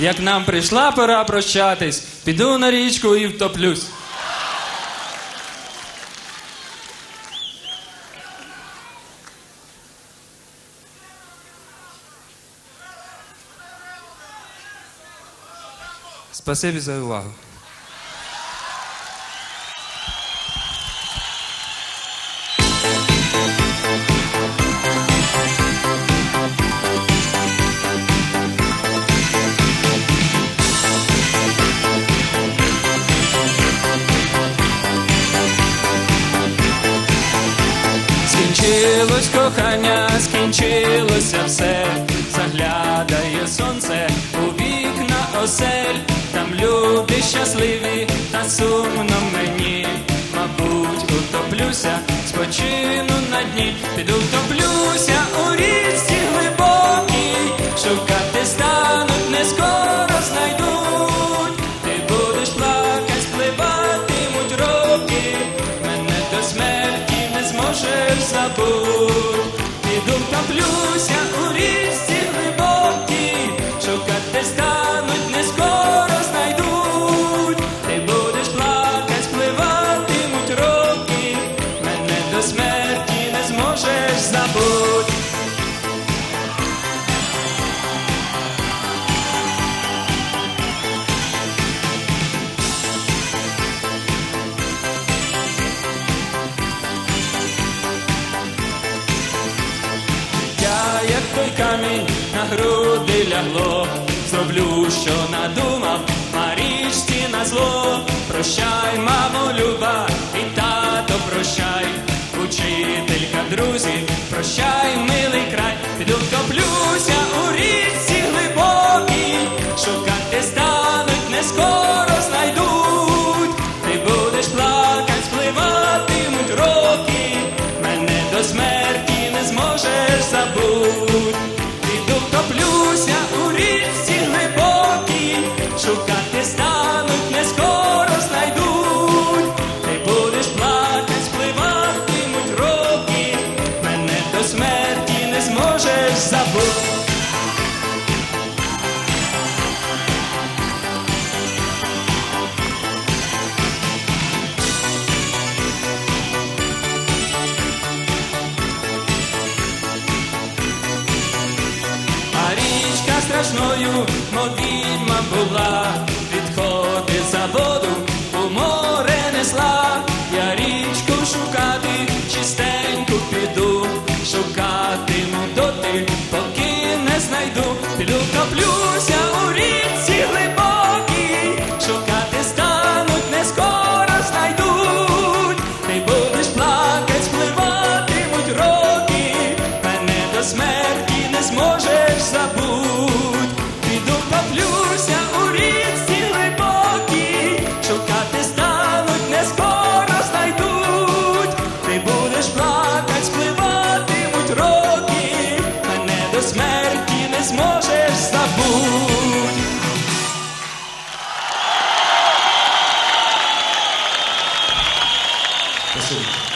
Як нам прийшла пора прощатись, піду на річку і втоплюсь. Спасибі за увагу. Скінчилось кохання, скінчилося все, заглядає сонце у вікна осель, там люди щасливі, та сумно мені, мабуть, утоплюся, спочину на дні, піду втоплюся забуть. Піду втоплюся у груди зроблю, що надумав, Марічці на зло. Прощай, мамо, люба, і тато, прощай, учителька, друзі, прощай, шукати стануть, не скоро знайдуть. Ти будеш плакать, спливатимуть роки, мене до смерті не зможеш забути. Страшною, мов відьма була, смерті забути. Спасибо.